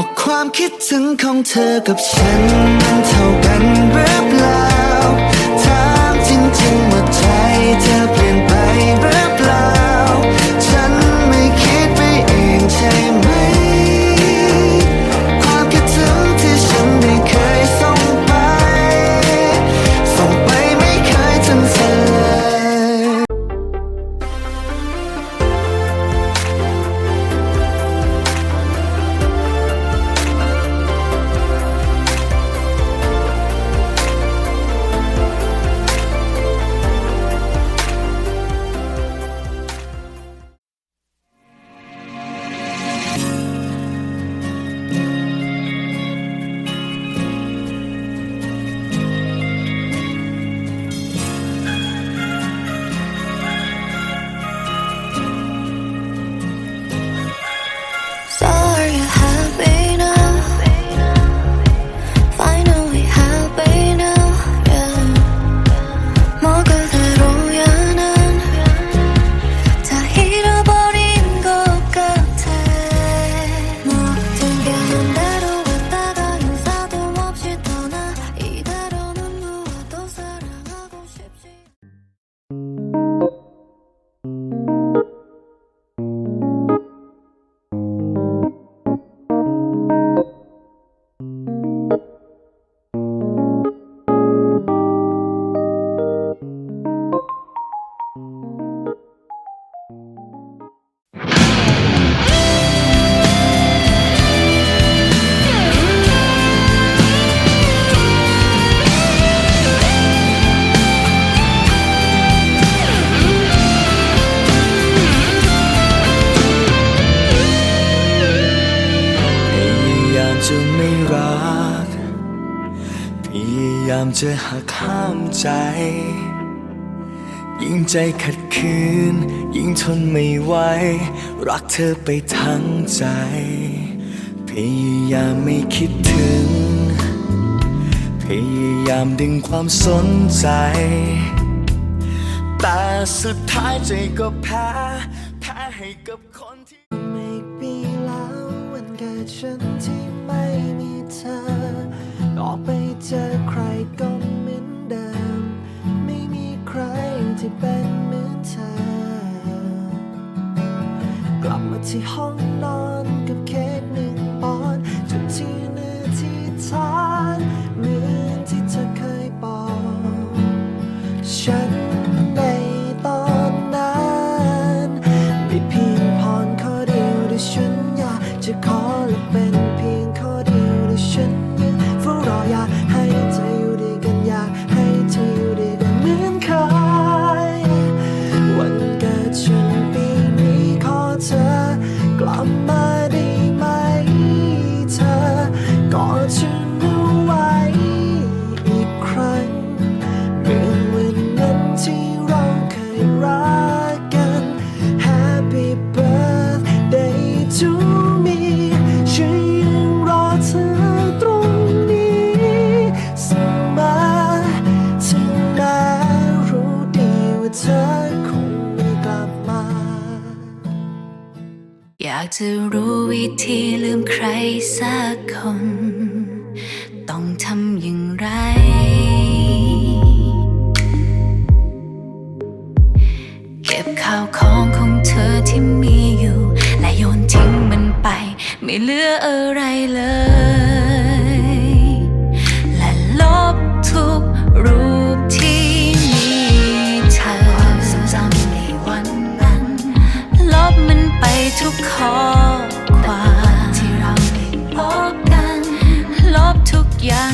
ว่าความคิดถึงของเธอกับฉันมันเท่ากันหรือามจะหักห้ามใจ ยิ่งใจขัดขืน ยิ่งทนไม่ไหว รักเธอไปทั้งใจ พยายามไม่คิดถึง พยายามดึงความสนใจ แต่สุดท้ายใจก็แพ้ แพ้ให้กับคนที่ไม่ปีแล้ววันเกิดฉันที่ไม่มีเธอ ออกไปเจอใครก็เหมือนเดิม ไม่มีใครที่เป็นเหมือนเธอ กลับมาที่ห้องนอนกับเคสหนึ่ง ฉันไว้อีกครั้งเหมือนวันนั้นที่เราเคยรักกัน Happy birthday to me ฉันยังรอเธอตรงนี้เสมอถึงแม้รู้ดีว่าเธอคงไม่กลับมา อยากจะรู้วิธีลืมใครสักคน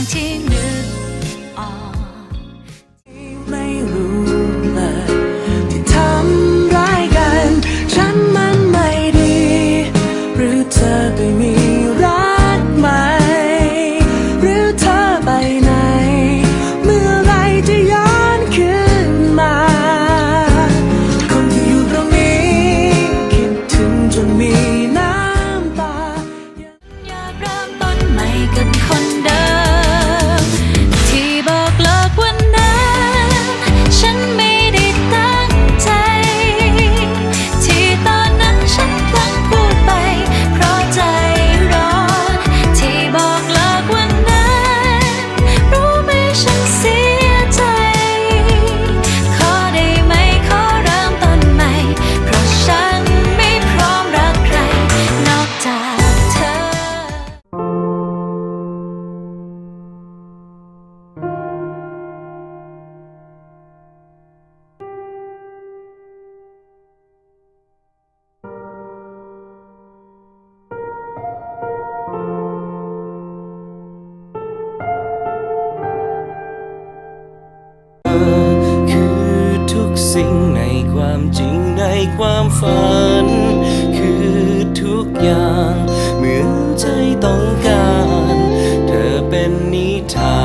听 สิ่งในความจริงในความฝัน คือทุกอย่าง เหมือนใจต้องการ เธอเป็นนิทา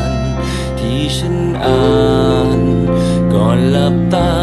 น ที่ฉันอ่าน ก่อนหลับตา